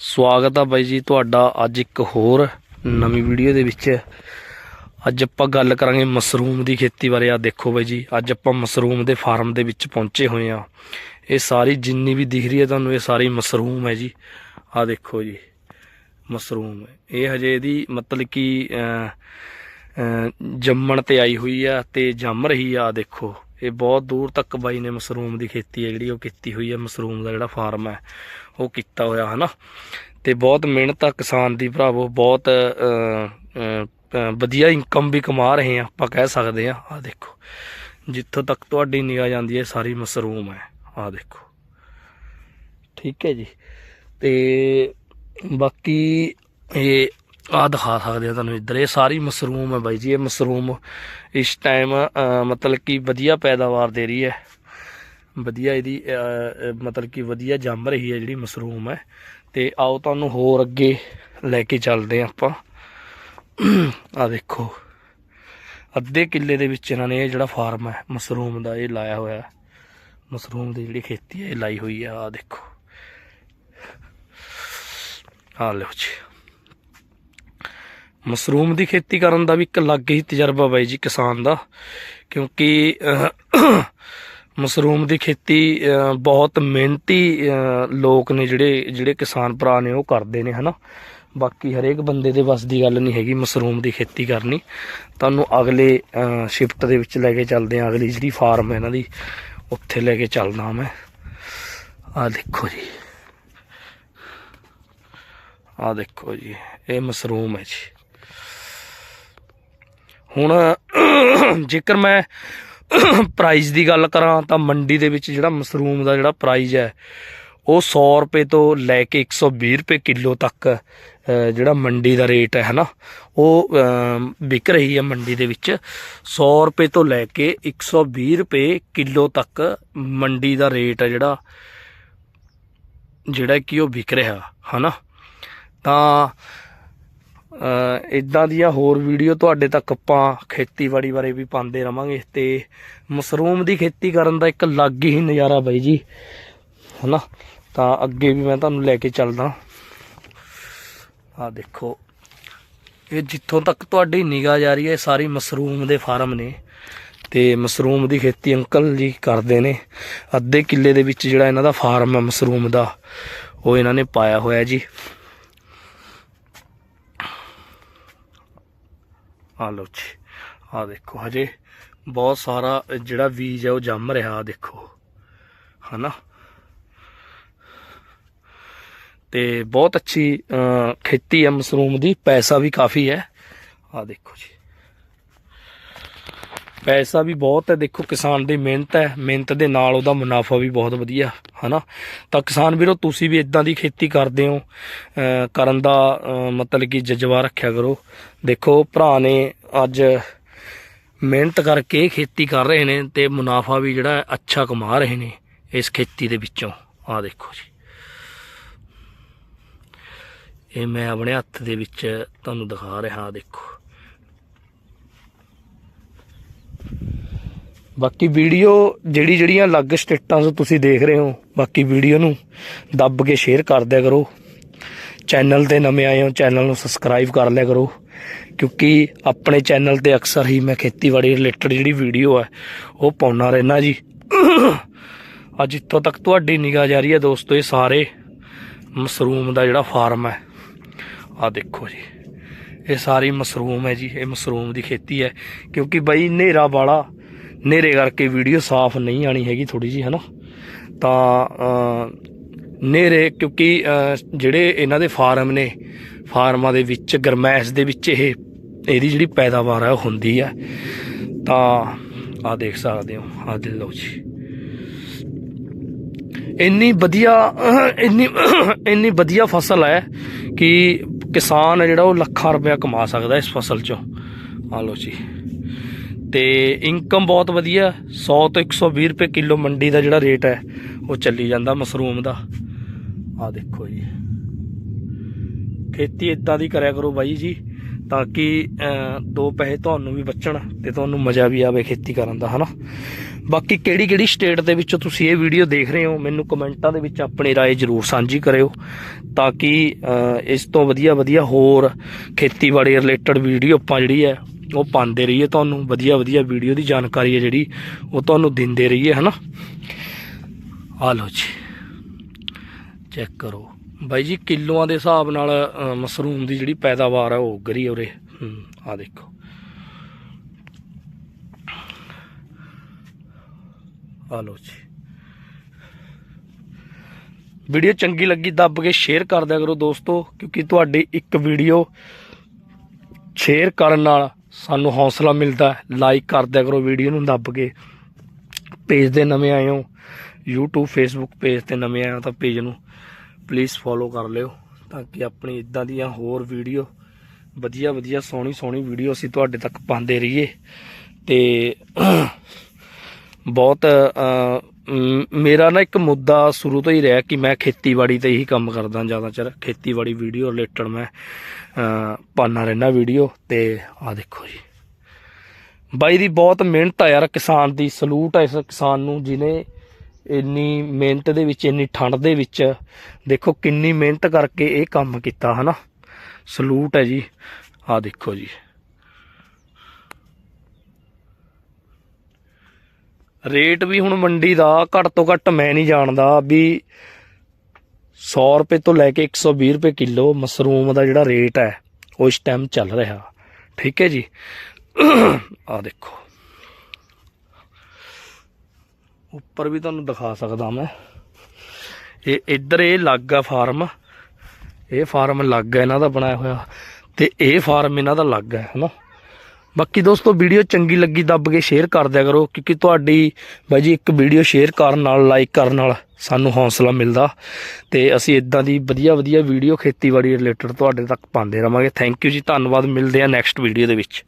ਸਵਾਗਤ ਆ ਬਾਈ ਜੀ, ਤੁਹਾਡਾ ਅੱਜ ਇੱਕ ਹੋਰ ਨਵੀਂ ਵੀਡੀਓ ਦੇ ਵਿੱਚ। ਅੱਜ ਆਪਾਂ ਗੱਲ ਕਰਾਂਗੇ ਮਸ਼ਰੂਮ ਦੀ ਖੇਤੀ ਬਾਰੇ। ਆ ਦੇਖੋ ਬਾਈ ਜੀ, ਅੱਜ ਆਪਾਂ ਮਸ਼ਰੂਮ ਦੇ ਫਾਰਮ ਦੇ ਵਿੱਚ ਪਹੁੰਚੇ ਹੋਏ ਆ। ਇਹ ਸਾਰੀ ਜਿੰਨੀ ਵੀ ਦਿਖ ਰਹੀ ਹੈ ਤੁਹਾਨੂੰ, ਇਹ ਸਾਰੀ ਮਸ਼ਰੂਮ ਹੈ ਜੀ। ਆ ਦੇਖੋ ਜੀ, ਮਸ਼ਰੂਮ। ਇਹ ਹਜੇ ਇਹਦੀ ਮਤਲਬ ਕਿ ਜੰਮਣ ਤੇ ਆਈ ਹੋਈ ਆ ਤੇ ਜੰਮ ਰਹੀ ਆ, ਆਹ ਦੇਖੋ। ਇਹ ਬਹੁਤ ਦੂਰ ਤੱਕ ਬਾਈ ਨੇ ਮਸ਼ਰੂਮ ਦੀ ਖੇਤੀ ਹੈ ਜਿਹੜੀ ਉਹ ਕੀਤੀ ਹੋਈ ਹੈ, ਮਸ਼ਰੂਮ ਦਾ ਜਿਹੜਾ ਫਾਰਮ ਹੈ, ਉਹ ਕੀਤਾ ਹੋਇਆ ਹੈ ਨਾ ਤੇ ਬਹੁਤ ਮਿਹਨਤ ਆ ਕਿਸਾਨ ਦੀ ਭਰਾਵੋ ਬਹੁਤ ਵਧੀਆ ਇਨਕਮ ਵੀ ਕਮਾ ਰਹੇ ਆ, ਆਪਾਂ ਕਹਿ ਸਕਦੇ ਆ। ਆ ਦੇਖੋ, ਜਿੱਥੋਂ ਤੱਕ ਤੁਹਾਡੀ ਨਿਗਾਹ ਜਾਂਦੀ ਹੈ ਸਾਰੀ ਮਸ਼ਰੂਮ ਹੈ। ਆ ਦੇਖੋ। ਠੀਕ ਹੈ ਜੀ। ਤੇ ਬਾਕੀ ਇਹ ਆ ਦਿਖਾ ਸਕਦੇ ਆ ਤੁਹਾਨੂੰ ਇੱਧਰ। ਇਹ ਸਾਰੀ ਮਸ਼ਰੂਮ ਹੈ ਬਾਈ ਜੀ, ਇਹ ਮਸ਼ਰੂਮ ਇਸ ਟਾਈਮ ਮਤਲਬ ਕਿ ਵਧੀਆ ਪੈਦਾਵਾਰ ਦੇ ਰਹੀ ਹੈ। ਵਧੀਆ ਇਹਦੀ ਮਤਲਬ ਕਿ ਵਧੀਆ ਜੰਮ ਰਹੀ ਹੈ ਜਿਹੜੀ ਮਸ਼ਰੂਮ ਹੈ। ਤੇ ਆਓ ਤੁਹਾਨੂੰ ਹੋਰ ਅੱਗੇ ਲੈ ਕੇ ਚੱਲਦੇ ਹਾਂ ਆਪਾਂ। ਆ ਦੇਖੋ, ਅੱਧੇ ਕਿੱਲੇ ਦੇ ਵਿੱਚ ਇਹਨਾਂ ਨੇ ਇਹ ਜਿਹੜਾ ਫਾਰਮ ਹੈ, ਮਸ਼ਰੂਮ ਦਾ ਇਹ ਲਾਇਆ ਹੋਇਆ ਹੈ। ਮਸ਼ਰੂਮ ਦੀ ਜਿਹੜੀ ਖੇਤੀ ਹੈ, ਇਹ ਲਾਈ ਹੋਈ ਹੈ। ਆ ਦੇਖੋ। ਆ ਲਓ ਜੀ। ਮਸ਼ਰੂਮ ਦੀ ਖੇਤੀ ਕਰਨ ਦਾ ਵੀ ਇੱਕ ਅਲੱਗ ਹੀ ਤਜਰਬਾ ਬਾਈ ਜੀ ਕਿਸਾਨ ਦਾ, ਕਿਉਂਕਿ ਮਸ਼ਰੂਮ ਦੀ ਖੇਤੀ ਬਹੁਤ ਮਿਹਨਤੀ ਲੋਕ ਨੇ ਜਿਹੜੇ ਜਿਹੜੇ ਕਿਸਾਨ ਭਰਾ ਨੇ ਉਹ ਕਰਦੇ ਨੇ, ਹਨਾ? ਬਾਕੀ ਹਰੇਕ ਬੰਦੇ ਦੇ ਵੱਸ ਦੀ ਗੱਲ ਨਹੀਂ ਹੈਗੀ ਮਸ਼ਰੂਮ ਦੀ ਖੇਤੀ ਕਰਨੀ। ਤੁਹਾਨੂੰ ਅਗਲੇ ਸ਼ਿਫਟ ਦੇ ਵਿੱਚ ਲੈ ਕੇ ਚੱਲਦੇ ਹਾਂ ਅਗਲੀ ਜਿਹੜੀ ਫਾਰਮ ਹੈ ਇਹਨਾਂ ਦੀ, ਉੱਥੇ ਲੈ ਕੇ ਚੱਲਦਾ ਮੈਂ। ਆ ਦੇਖੋ ਜੀ। ਆ ਦੇਖੋ ਜੀ, ਇਹ ਮਸ਼ਰੂਮ ਹੈ ਜੀ। ਹੁਣ ਜੇਕਰ ਮੈਂ ਪ੍ਰਾਈਸ ਦੀ ਗੱਲ ਕਰਾਂ ਤਾਂ ਮੰਡੀ ਦੇ ਵਿੱਚ ਜਿਹੜਾ ਮਸ਼ਰੂਮ ਦਾ ਜਿਹੜਾ ਪ੍ਰਾਈਸ ਹੈ, ਉਹ 100 ਰੁਪਏ ਤੋਂ ਲੈ ਕੇ 120 ਰੁਪਏ ਕਿਲੋ ਤੱਕ ਜਿਹੜਾ ਮੰਡੀ ਦਾ ਰੇਟ ਹੈ, ਹਨਾ? ਉਹ ਵਿਕ ਰਹੀ ਹੈ ਮੰਡੀ ਦੇ ਵਿੱਚ। 100 ਰੁਪਏ ਤੋਂ ਲੈ ਕੇ 120 ਰੁਪਏ ਕਿਲੋ ਤੱਕ ਮੰਡੀ ਦਾ ਰੇਟ ਹੈ ਜਿਹੜਾ ਜਿਹੜਾ ਕਿ ਉਹ ਵਿਕ ਰਿਹਾ, ਹਨਾ? ਤਾਂ ਇਦਾਂ ਦੀਆਂ ਹੋਰ ਵੀਡੀਓ ਤੁਹਾਡੇ ਤੱਕ ਆਪਾਂ ਖੇਤੀਬਾੜੀ ਬਾਰੇ ਵੀ ਪਾਉਂਦੇ ਰਵਾਂਗੇ ਤੇ ਮਸ਼ਰੂਮ ਦੀ ਖੇਤੀ ਕਰਨ ਦਾ ਇੱਕ ਅਲੱਗ ਹੀ ਨਜ਼ਾਰਾ ਬਾਈ ਜੀ, ਹਨਾ? ਤਾਂ ਅੱਗੇ ਵੀ ਮੈਂ ਤੁਹਾਨੂੰ ਲੈ ਕੇ ਚੱਲਦਾ। ਆ ਦੇਖੋ, ਇਹ ਜਿੱਥੋਂ ਤੱਕ ਤੁਹਾਡੀ ਨਿਗਾਹ ਜਾ ਰਹੀ ਹੈ, ਇਹ ਸਾਰੀ ਮਸ਼ਰੂਮ ਦੇ ਫਾਰਮ ਨੇ। ਤੇ ਮਸ਼ਰੂਮ ਦੀ ਖੇਤੀ ਅੰਕਲ ਜੀ ਕਰਦੇ ਨੇ। ਅੱਧੇ ਕਿੱਲੇ ਦੇ ਵਿੱਚ ਜਿਹੜਾ ਇਹਨਾਂ ਦਾ ਫਾਰਮ ਹੈ ਮਸ਼ਰੂਮ ਦਾ, ਉਹ ਇਹਨਾਂ ਨੇ ਪਾਇਆ ਹੋਇਆ ਜੀ। ਆ ਲਓ ਜੀ ਆ ਦੇਖੋ, ਹਜੇ ਬਹੁਤ ਸਾਰਾ ਜਿਹੜਾ ਬੀਜ ਹੈ ਉਹ ਜੰਮ ਰਿਹਾ ਆ ਦੇਖੋ, ਹਨਾ? ਤੇ ਬਹੁਤ ਅੱਛੀ ਖੇਤੀ ਹੈ, ਮਸ਼ਰੂਮ ਦੀ, ਪੈਸਾ ਵੀ ਕਾਫੀ ਹੈ ਆ ਦੇਖੋ ਜੀ। ਪੈਸਾ ਵੀ ਬਹੁਤ ਹੈ। ਦੇਖੋ, ਕਿਸਾਨ ਦੀ ਮਿਹਨਤ ਹੈ। ਮਿਹਨਤ ਦੇ ਨਾਲ ਉਹਦਾ ਮੁਨਾਫਾ ਵੀ ਬਹੁਤ ਵਧੀਆ, ਹਨਾ? ਤਾਂ ਕਿਸਾਨ ਵੀਰੋ, ਤੁਸੀਂ ਵੀ ਇਦਾਂ ਦੀ ਖੇਤੀ ਕਰਦੇ ਹੋ ਕਰਨ ਦਾ ਮਤਲਬ ਕਿ ਜਜ਼ਬਾ ਰੱਖਿਆ ਕਰੋ। ਦੇਖੋ, ਭਰਾ ਨੇ ਅੱਜ ਮਿਹਨਤ ਕਰਕੇ ਖੇਤੀ ਕਰ ਰਹੇ ਨੇ ਤੇ ਮੁਨਾਫਾ ਵੀ ਜਿਹੜਾ ਅੱਛਾ ਕਮਾ ਰਹੇ ਨੇ ਇਸ ਖੇਤੀ ਦੇ ਵਿੱਚੋਂ। ਆ ਦੇਖੋ ਜੀ। ਇਹ ਮੈਂ ਆਪਣੇ ਹੱਥ ਦੇ ਵਿੱਚ ਤੁਹਾਨੂੰ ਦਿਖਾ ਰਿਹਾ ਹਾਂ ਦੇਖੋ। ਬਾਕੀ ਵੀਡੀਓ ਜਿਹੜੀ ਜਿਹੜੀਆਂ ਅਲੱਗ ਸਟੇਟਾਂ ਤੋਂ ਤੁਸੀਂ ਦੇਖ ਰਹੇ ਹੋ, ਬਾਕੀ ਵੀਡੀਓ ਨੂੰ ਦੱਬ ਕੇ ਸ਼ੇਅਰ ਕਰ ਦਿਆ ਕਰੋ। ਚੈਨਲ ਤੇ ਨਵੇਂ ਆਏ ਹੋ ਚੈਨਲ ਨੂੰ ਸਬਸਕ੍ਰਾਈਬ ਕਰ ਲਿਆ ਕਰੋ। ਕਿਉਂਕਿ ਆਪਣੇ ਚੈਨਲ ਤੇ ਅਕਸਰ ਹੀ ਮੈਂ ਖੇਤੀਬਾੜੀ ਰਿਲੇਟਡ ਜਿਹੜੀ ਵੀਡੀਓ ਹੈ ਉਹ ਪਾਉਣਾ ਰਹਿਣਾ ਜੀ। ਅੱਜ ਇੱਥੋਂ ਤੱਕ ਤੁਹਾਡੀ ਨਿਗਾਹ ਜਾ ਰਹੀ ਹੈ ਦੋਸਤੋ, ਇਹ ਸਾਰੇ ਮਸ਼ਰੂਮ ਦਾ ਜਿਹੜਾ ਫਾਰਮ ਹੈ ਆ ਦੇਖੋ ਜੀ, ਇਹ ਸਾਰੀ ਮਸ਼ਰੂਮ ਹੈ ਜੀ, ਇਹ ਮਸ਼ਰੂਮ ਦੀ ਖੇਤੀ ਹੈ। ਕਿਉਂਕਿ ਬਈ ਹਨੇਰਾ ਵਾਲਾ ਹਨੇਰੇ ਕਰਕੇ ਵੀਡੀਓ ਸਾਫ਼ ਨਹੀਂ ਆਣੀ ਹੈਗੀ ਥੋੜੀ ਜੀ ਹਨਾ? ਤਾਂ ਅਹ, ਹਨੇਰੇ ਕਿਉਂਕਿ ਜਿਹੜੇ ਇਹਨਾਂ ਦੇ ਫਾਰਮ ਨੇ ਫਾਰਮਾਂ ਦੇ ਵਿੱਚ ਗਰਮੈਸ਼ ਦੇ ਵਿੱਚ ਇਹ ਇਹਦੀ ਜਿਹੜੀ ਪੈਦਾਵਾਰ ਹੈ ਉਹ ਹੁੰਦੀ ਹੈ ਤਾਂ ਆ ਦੇਖ ਸਕਦੇ ਹੋ ਆ ਦੇ ਲਓ ਜੀ। ਇੰਨੀ ਵਧੀਆ ਇੰਨੀ ਇੰਨੀ ਵਧੀਆ ਫਸਲ ਹੈ ਕਿ ਕਿਸਾਨ ਜਿਹੜਾ ਉਹ ਲੱਖਾਂ ਰੁਪਇਆ ਕਮਾ ਸਕਦਾ ਇਸ ਫਸਲ ਚੋਂ। ਆ ਲਓ ਜੀ। ਤੇ ਇਨਕਮ ਬਹੁਤ ਵਧੀਆ 100 ਤੋਂ 120 ਰੁਪਏ ਕਿਲੋ ਮੰਡੀ ਦਾ ਜਿਹੜਾ ਰੇਟ ਹੈ ਉਹ ਚੱਲੀ ਜਾਂਦਾ ਮਸ਼ਰੂਮ ਦਾ ਆ ਦੇਖੋ ਜੀ ਖੇਤੀ ਇਦਾਂ ਦੀ ਕਰਿਆ ਕਰੋ ਬਾਈ ਜੀ ਤਾਂ ਕਿ ਅਹ, ਦੋ ਪੈਸੇ ਤੁਹਾਨੂੰ ਵੀ ਬਚਣ ਤੇ ਤੁਹਾਨੂੰ ਮਜ਼ਾ ਵੀ ਆਵੇ ਖੇਤੀ ਕਰਨ ਦਾ ਹਨਾ ਬਾਕੀ ਕਿਹੜੀ ਕਿਹੜੀ ਸਟੇਟ ਦੇ ਵਿੱਚੋਂ ਤੁਸੀਂ ਇਹ ਵੀਡੀਓ ਦੇਖ ਰਹੇ ਹੋ ਮੈਨੂੰ ਕਮੈਂਟਾਂ ਦੇ ਵਿੱਚ ਆਪਣੀ رائے ਜ਼ਰੂਰ ਸਾਂਝੀ ਕਰਿਓ ਤਾਂ ਕਿ ਅ, ਇਸ ਤੋਂ ਵਧੀਆ ਵਧੀਆ ਹੋਰ ਖੇਤੀਬਾੜੀ ਰਿਲੇਟਡ ਵੀਡੀਓ ਆਪਾਂ ਜਿਹੜੀ ਹੈ ਉਹ ਪਾਉਂਦੇ ਰਹੀਏ ਤੁਹਾਨੂੰ, ਵਧੀਆ ਵਧੀਆ ਵੀਡੀਓ ਦੀ ਜਾਣਕਾਰੀ ਹੈ ਜਿਹੜੀ, ਉਹ ਤੁਹਾਨੂੰ ਦਿੰਦੇ ਰਹੀਏ, ਹਨਾ? ਆ ਲਓ ਜੀ ਚੈੱਕ ਕਰੋ। ਬਾਈ ਜੀ, ਕਿਲੋਆਂ ਦੇ ਹਿਸਾਬ ਨਾਲ ਮਸ਼ਰੂਮ ਦੀ ਜਿਹੜੀ ਪੈਦਾਵਾਰ ਹੈ ਉਹ ਗਰੀ ਉਰੇ। ਆ ਦੇਖੋ। ਆ ਲਓ ਜੀ। ਵੀਡੀਓ ਚੰਗੀ ਲੱਗੀ, ਦੱਬ ਕੇ ਸ਼ੇਅਰ ਕਰ ਦਿਆ ਕਰੋ ਦੋਸਤੋ, ਕਿਉਂਕਿ ਤੁਹਾਡੀ ਇੱਕ ਵੀਡੀਓ ਸ਼ੇਅਰ ਕਰਨ ਨਾਲ ਸਾਨੂੰ ਹੌਸਲਾ ਮਿਲਦਾ ਲਾਈਕ ਕਰ ਦਿਆ ਕਰੋ ਵੀਡੀਓ ਨੂੰ ਦੱਬ ਕੇ। ਪੇਜ ਦੇ ਨਵੇਂ ਆਏ ਹੋ। YouTube, Facebook ਪੇਜ ਤੇ ਨਵੇਂ ਆਏ ਹੋ ਤਾਂ ਪੇਜ ਨੂੰ ਪਲੀਜ਼ ਫੋਲੋ ਕਰ ਲਿਓ ਤਾਂ ਕਿ ਆਪਣੀ ਇਦਾਂ ਦੀਆਂ ਹੋਰ ਵੀਡੀਓ ਵਧੀਆ ਵਧੀਆ, ਸੋਹਣੀ ਸੋਹਣੀ ਵੀਡੀਓ ਅਸੀਂ ਤੁਹਾਡੇ ਤੱਕ ਪਾਉਂਦੇ ਰਹੀਏ। ਤੇ ਬਹੁਤ ਮੇਰਾ ਨਾ ਇੱਕ ਮੁੱਦਾ ਸ਼ੁਰੂ ਤੋਂ ਹੀ ਰਿਹਾ ਕਿ ਮੈਂ ਖੇਤੀਬਾੜੀ ਤੇ ਹੀ ਕੰਮ ਕਰਦਾ ਜ਼ਿਆਦਾ ਚਿਰ। ਖੇਤੀਬਾੜੀ ਵੀਡੀਓ ਰਿਲੇਟਡ ਮੈਂ ਅ, ਪਾਉਂਦਾ ਰਹਿਣਾ ਵੀਡੀਓ ਤੇ ਆ ਦੇਖੋ ਜੀ। ਬਾਈ ਦੀ ਬਹੁਤ ਮਿਹਨਤ ਆ ਯਾਰ ਕਿਸਾਨ ਦੀ ਸਲੂਟ ਆ ਇਸ ਕਿਸਾਨ ਨੂੰ ਜਿਨੇ ਇੰਨੀ ਮਿਹਨਤ ਦੇ ਵਿੱਚ ਇੰਨੀ ਠੰਡ ਦੇ ਵਿੱਚ ਦੇਖੋ ਕਿੰਨੀ ਮਿਹਨਤ ਕਰਕੇ ਇਹ ਕੰਮ ਕੀਤਾ ਹਨਾ। ਸਲੂਟ ਹੈ ਜੀ। ਆ ਦੇਖੋ ਜੀ। ਰੇਟ ਵੀ ਹੁਣ ਮੰਡੀ ਦਾ ਘੱਟ ਤੋਂ ਘੱਟ ਮੈਂ ਨਹੀਂ ਜਾਣਦਾ ਵੀ 100 ਰੁਪਏ ਤੋਂ ਲੈ ਕੇ 120 ਰੁਪਏ ਕਿਲੋ ਮਸ਼ਰੂਮ ਦਾ ਜਿਹੜਾ ਰੇਟ ਹੈ, ਉਹ ਇਸ ਟਾਈਮ ਚੱਲ ਰਿਹਾ। ਠੀਕ ਹੈ ਜੀ? ਆ ਦੇਖੋ। ਉੱਪਰ ਵੀ ਤੁਹਾਨੂੰ ਦਿਖਾ ਸਕਦਾ ਮੈਂ। ਇਹ ਇੱਧਰ ਇਹ ਲੱਗ ਆ ਫਾਰਮ। ਇਹ ਫਾਰਮ ਲੱਗ ਹੈ ਇਹਨਾਂ ਦਾ ਬਣਾਇਆ ਹੋਇਆ। ਤੇ ਇਹ ਫਾਰਮ ਇਹਨਾਂ ਦਾ ਲੱਗ ਹੈ ਹਨਾ? ਬਾਕੀ ਦੋਸਤੋ ਵੀਡੀਓ ਚੰਗੀ ਲੱਗੀ ਦੱਬ ਕੇ ਸ਼ੇਅਰ ਕਰ ਦਿਆ ਕਰੋ, ਕਿਉਂਕਿ ਤੁਹਾਡੀ ਬਾਈ ਜੀ ਇੱਕ ਵੀਡੀਓ ਸ਼ੇਅਰ ਕਰਨ ਨਾਲ ਲਾਈਕ ਕਰਨ ਨਾਲ ਸਾਨੂੰ ਹੌਸਲਾ ਮਿਲਦਾ ਤੇ ਅਸੀਂ ਇਦਾਂ ਦੀ ਵਧੀਆ ਵਧੀਆ ਵੀਡੀਓ ਖੇਤੀਬਾੜੀ ਰਿਲੇਟਡ ਤੁਹਾਡੇ ਤੱਕ ਪਾਉਂਦੇ ਰਵਾਂਗੇ। ਥੈਂਕ ਯੂ ਜੀ, ਧੰਨਵਾਦ, ਮਿਲਦੇ ਆ ਨੈਕਸਟ ਵੀਡੀਓ ਦੇ ਵਿੱਚ।